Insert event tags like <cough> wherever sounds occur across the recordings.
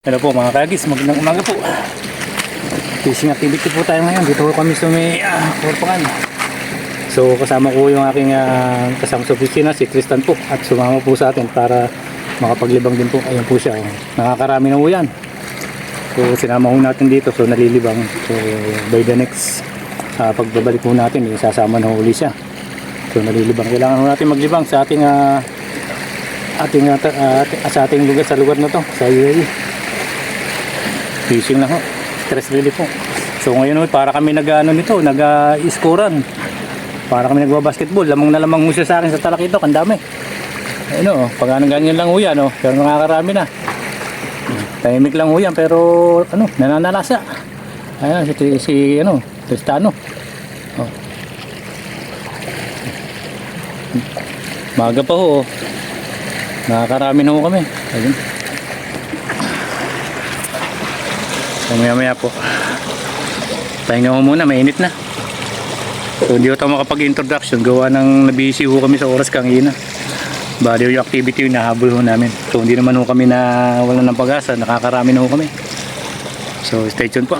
Hello po mga kagis, magandang umaga po. Fishing activity po tayo ngayon. Dito po kami sa may uh. So kasama ko yung aking ah, kasama sa opisina, si Tristan po. At sumama po sa atin para makapaglibang din po. Ayun po siya. oh. Nakakarami na po yan. So sinama po natin dito. So nalilibang. So by the next ah, pagbabalik po natin, eh, sasama na uli siya. So nalilibang. Kailangan po natin maglibang sa ating ah, ating ta- ah, sa ating lugar sa lugar na to sa UAE fishing lang ho. Stress relief po so ngayon ho, para kami nag ano nito nag iskoran para kami nagbabasketball. Lamang na lamang ho siya sa akin sa talakitok. Ang dami. Ano pag anong ganyan lang ho yan oh, pero nakakarami na. Tahimik lang ho yan pero ano nananalasa. Ayan si, si ano Tristano oh. maga pa ho oh. nakakarami na ho kami. Ayun Mamaya maya po. Pahinga mo muna, mainit na. So hindi ko tayo makapag-introduction. Gawa ng nabisi ho kami sa oras kangina. Bali yung activity yung nahabol ho namin. So hindi naman ho kami na wala ng pag-asa. Nakakarami na ho kami. So stay tuned po.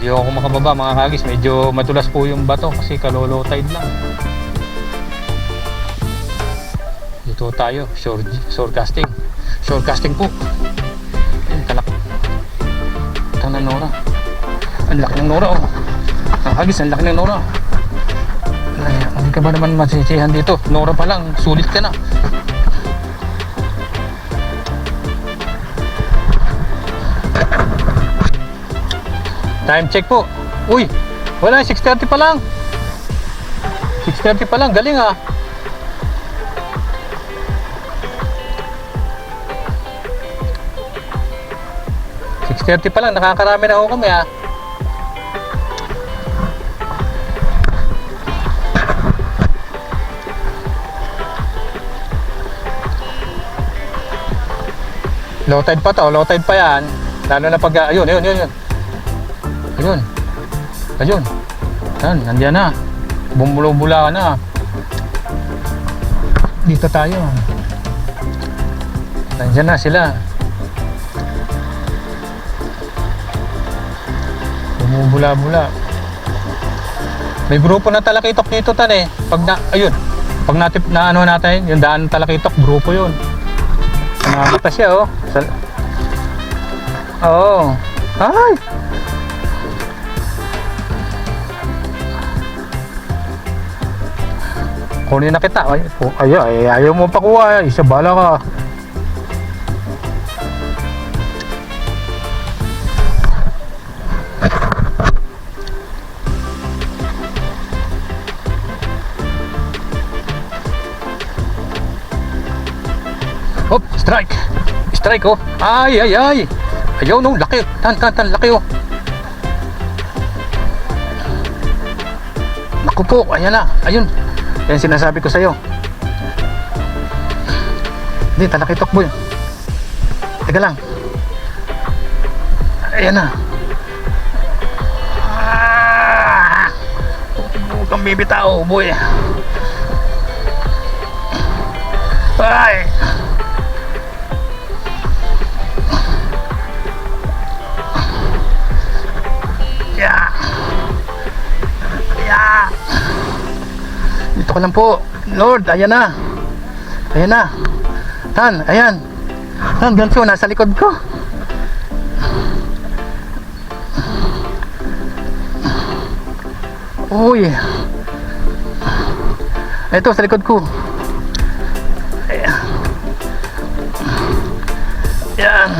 Hindi ako makababa mga kagis. Medyo matulas po yung bato kasi kalolo tide lang. Dito tayo. Shore, shore casting. Shore casting po. Ayun, talak. Tang na Nora. Ang laki ng Nora oh. Ang kagis, ang laki ng Nora. Ay, hindi ka ba naman masisihan dito? Nora pa lang, sulit ka na. Time check po. Uy, wala, 6.30 pa lang. 6.30 pa lang, galing ah. Six pa lang, nakakarami na ako kami ah. Low tide pa to, low tide pa yan. Lalo na pag, ayun, ayun, ayun, ayun. Ayun. Ayun. Yan, nandiyan na. Bumulubula ka na. Dito tayo. Nandiyan na sila. Bumubula-bula. May grupo na talakitok dito tan eh. Pag na, ayun. Pag natip na ano natin, yung daan talakitok, grupo yun. Nakakita siya oh. Oo. Ay! Kunin na kita. Ay, oh, ay, ay, ayaw mo pa kuha. Isa bala ka. Hop, strike. Strike oh. Ay, ay, ay. Ayaw no, laki. Tan, tan, tan, laki oh. Naku po, ayan na. Ayun. Yan sinasabi ko sa'yo. Hindi, talakitok boy. Teka lang. Ayan na. Ah! Kang bibitaw, boy. Ay! Dito ka lang po. Lord, ayan na. Ayan na. Tan, ayan. Tan, ganso, nasa likod ko. Uy. Ito, sa likod ko. Ayan. Yan.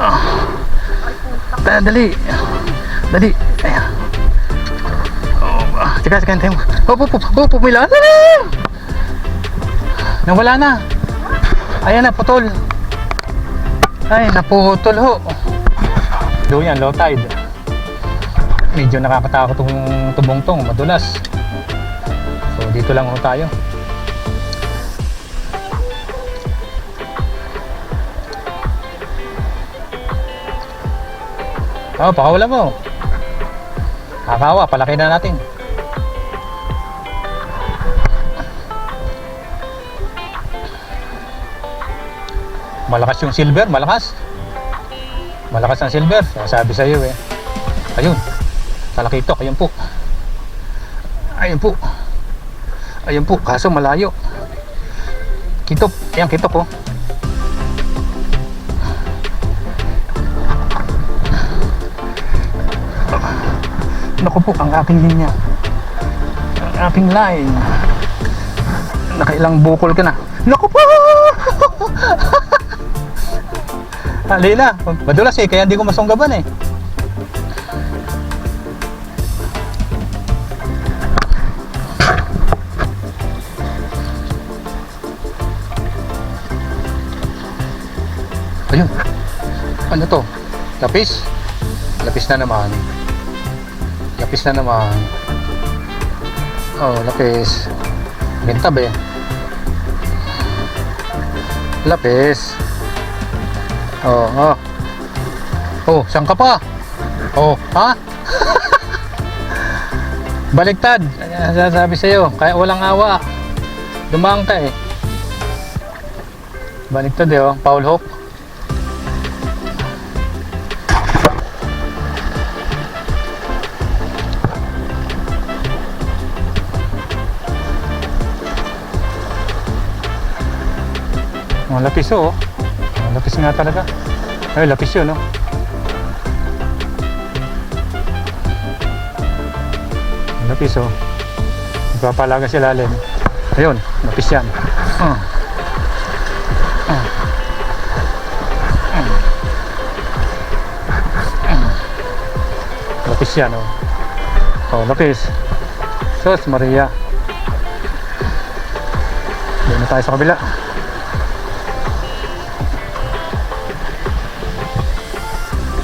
Oh. Dali, dali. Dali. Ayan. Ah, teka, teka, teka. Oh, po, po, po, pumila. Dali! Nawala na. Ayan na, putol. Ay, naputol ho. Doon yan, low tide. Medyo nakakatakot tong tubong tong, madulas. So, dito lang ho tayo. Oh, pakawala mo. Kakawa, palaki na natin. Malakas yung silver, malakas. Malakas ang silver. Sabi sa iyo eh. Ayun. Talakitok, ayun po. Ayun po. Ayun po, kaso malayo. Kitop, ayan kitop oh. Naku po, ang aking linya. Ang aking line. Nakailang bukol ka na. Naku po! <laughs> Halila, madulas eh, kaya hindi ko masunggaban eh. Ayun. Ano to? Lapis? Lapis na naman. Lapis na naman. Oh, lapis. Bintab eh. Lapis. Oh, oh. Oh, saan ka pa? Oh, ha? <laughs> Baliktad. Ano sabi sa'yo? Kaya walang awa. Dumaan ka eh. Baliktad eh, oh. Paul Hook. Oh, lapis oh. Lapis nga talaga. Ay, lapis yun, no? Lapis, oh. Nagpapalaga sa ilalim. Ayun, lapis yan. Oh. Lapis yan, oh. Oh, lapis. Sus, Maria. Doon na tayo sa kabila.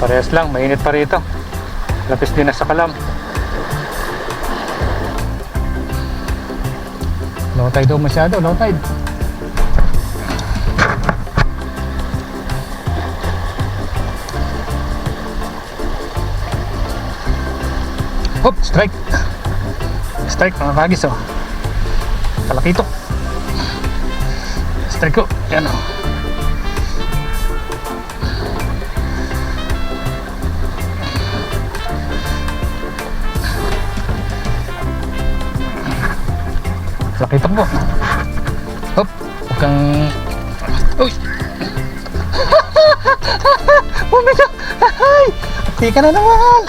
Parehas lang, mainit pa rito. Lapis din na sa kalam. Low tide daw masyado, low tide. Hop, strike. Strike mga kagis oh. Talakitok. Strike ko. Yan oh. Lakitok mo. Hop, huwag kang... Uy! <laughs> Bumito! Ay! Munti ka na naman!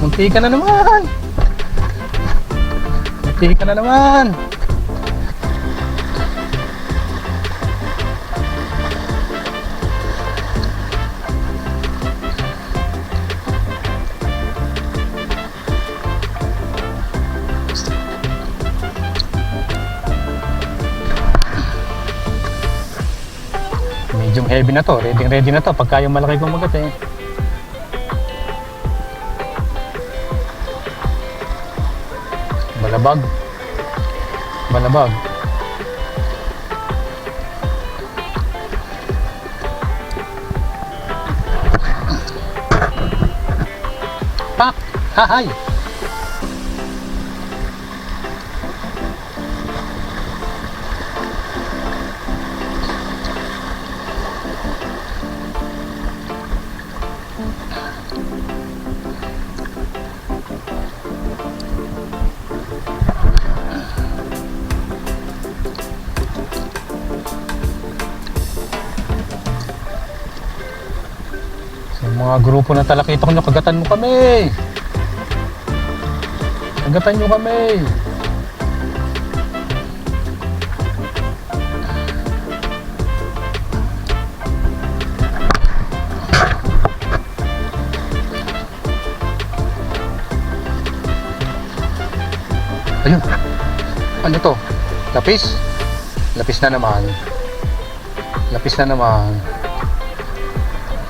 Munti ka na naman! Munti ka na naman! Heavy na to. Ready ready na to. Pagka yung malaki kumagat eh. Balabag. Balabag. Pak! Hahay! Mga grupo na talakitok nyo, kagatan mo kami. Agatan nyo kami. Ayun. Ano to? Lapis? Lapis na naman. Lapis na naman.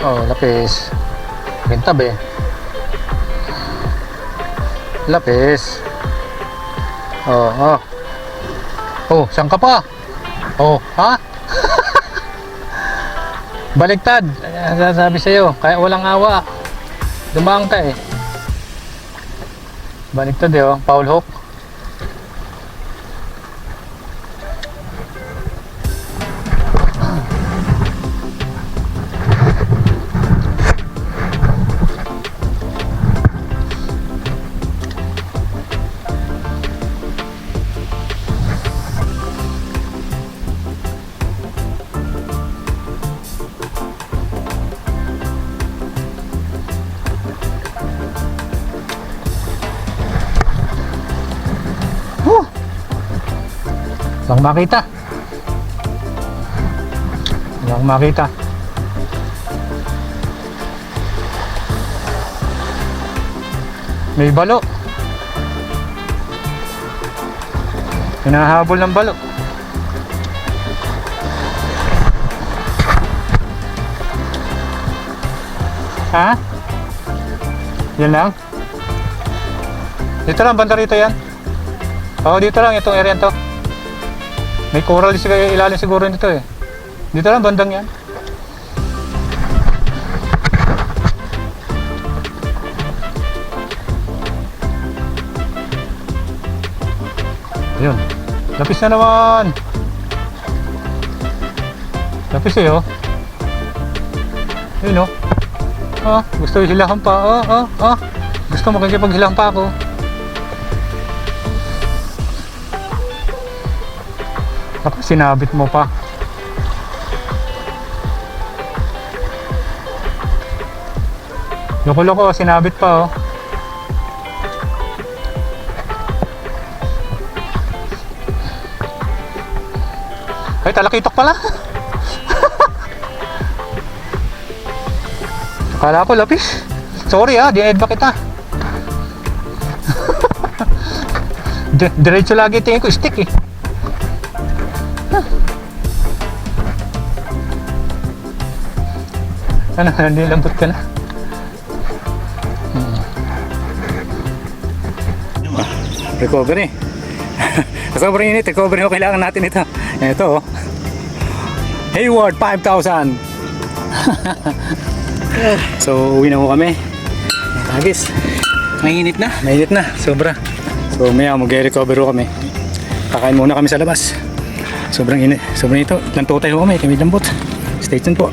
Oh, lapis. Bintab eh. Lapis. Oh, oh. Oh, saan ka pa? Oh, ha? <laughs> Baliktad. Sabi sa'yo, kaya walang awa. Dumaan ka eh. Baliktad eh, oh. Foul hook. Makita. Lang makita. May balo. Hinahabol ng balo. Ha? Yan lang? Dito lang, banda rito yan. Oo, dito lang itong area to. May coral siguro ilalim siguro nito eh. Dito lang bandang yan. Ayun. Lapis na naman. Lapis eh oh. Ayun oh. Ah, gusto hilahan pa. Ah, ah, ah. Gusto makikipaghilahan pa ako. Ako, sinabit mo pa. Loko-loko, sinabit pa oh. Ay, talakitok pala. <laughs> Akala ko lapis. Sorry ah, dined ba kita? <laughs> Di- Diretso lagi tingin ko stick eh. Ano, nilambot ka na. Hmm. Recovery. Sobrang <laughs> init, recovery ko kailangan natin ito. Ito oh. Hayward 5,000. <laughs> so, uwi na ko kami. Agis. Mainit na. Mainit na, sobra. So, maya mag-recover kami. Kakain muna kami sa labas. Sobrang init. Sobrang ito. Lantutay ko kami. Kami lambot. Stay tuned po.